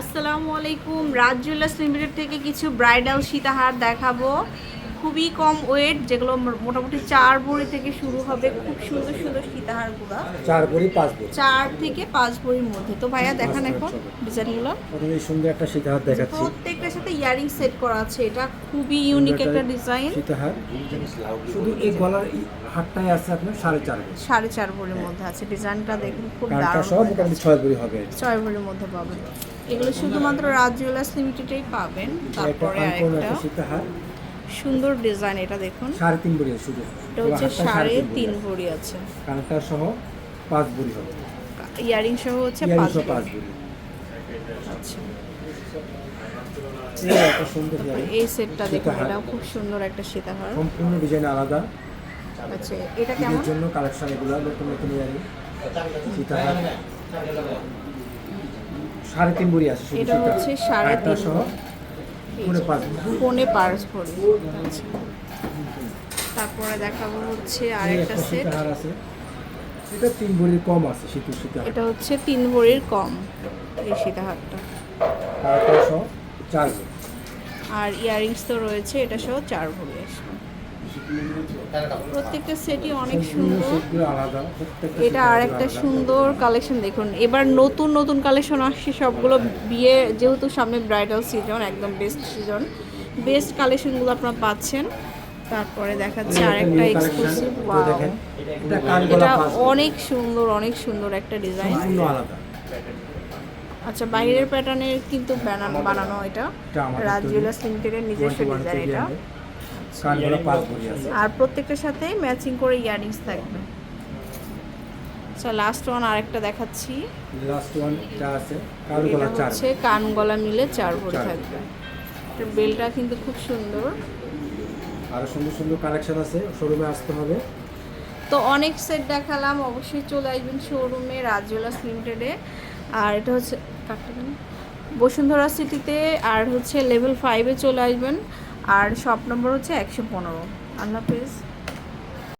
আসসালামু আলাইকুম। রাজ jewellers limited থেকে কিছু ব্রাইডাল সীতাহার দেখাবো। খুবই কম ওয়েট যেগুলো মোটামুটি চার ভরি থেকে শুরু হবে। খুব সুন্দর সুন্দর সীতাহারগুলো। চার ভরি পাঁচ ভরি চার থেকে পাঁচ ভরির মধ্যে। তো ভাইয়া দেখান এখন ডিজাইনগুলো। প্রথমে সুন্দর একটা সীতাহার দেখাচ্ছি। প্রত্যেকটার সাথে ইয়ারিং সেট করা আছে। এটা খুবই ইউনিক একটা ডিজাইন শুধু এই গলার হাটটাই আছে আপনার সাড়ে চার সাড়ে চার ভরির মধ্যে আছে। ডিজাইনটা দেখুন খুব দারুণ। ছয় ভরি হবে। ছয় ভরির মধ্যে পাবেন। এগুলো শুধুমাত্র রাজ জুয়েলার্স লিমিটেডেই পাবেন। তারপরে আরেকটা। সুন্দর ডিজাইন এটা দেখুন। সাড়ে তিন ভরি আছে শুধু। এটা হচ্ছে সাড়ে তিন ভরি আছে। কানটা সহ পাঁচ ভরি হবে। ইয়ারিং সহ হচ্ছে পাঁচ ভরি। এই ইয়ারিং এই সেটটা দেখুন এটাও খুব সুন্দর একটা সীতাহার সম্পূর্ণ ডিজাইন আলাদা। আচ্ছা এটা কেমন? জন্য কালেকশন এগুলো নতুন নতুন ইয়ারিং সীতাহার সাড়ে তিন ভরি আছে এটা হচ্ছে সাড়ে তিন সহ পাঁচ ফোনে ভরি আচ্ছা। তারপরে দেখাবো হচ্ছে আরেকটা সেট আছে। এটা তিন ভরির কম আছে শীতুর সীতাহার এটা হচ্ছে তিন ভরির কম এই সীতাহারটা তারপর সহ চার ভরি। আর ইয়ারিংস তো রয়েছে এটা সহ চার ভরি আসবে। প্রত্যেকটা সেটই অনেক সুন্দর। এটা আর একটা সুন্দর কালেকশন দেখুন। এবার নতুন নতুন কালেকশন আসছে সবগুলো। বিয়ে যেহেতু সামনে ব্রাইডাল সিজন একদম বেস্ট সিজন বেস্ট কালেকশনগুলো আপনারা পাচ্ছেন। তারপরে দেখাচ্ছে আর একটা এক্সক্লুসিভ ওয়াও এটা অনেক সুন্দর অনেক সুন্দর একটা ডিজাইন আচ্ছা বাইরের প্যাটার্নের কিন্তু বানানো বানানো এটা। রাজ জুয়েলার্স লিমিটেডের নিজস্ব ডিজাইন এটা। আছে আর প্রত্যেকটার সাথে ম্যাচিং করে ইয়ারিংস থাকবে। আচ্ছা লাস্ট ওয়ান আরেকটা দেখাচ্ছি। লাস্ট ওয়ান এটা আছে কান গলা চার। হচ্ছে কান গলা মিলে চার ভরি থাকবে। বেলটা কিন্তু খুব সুন্দর। আরও সুন্দর সুন্দর কালেকশন আছে শোরুমে আসতে হবে। তো অনেক সেট দেখালাম, অবশ্যই চলে আসবেন শোরুমে রাজজোলাস লিমিটেডে আর এটা হচ্ছে বসুন্ধরা সিটিতে আর হচ্ছে লেভেল ফাইভে চলে আসবেন। আর শপ নম্বর হচ্ছে একশো পনেরো। আল্লাহ হাফেজ।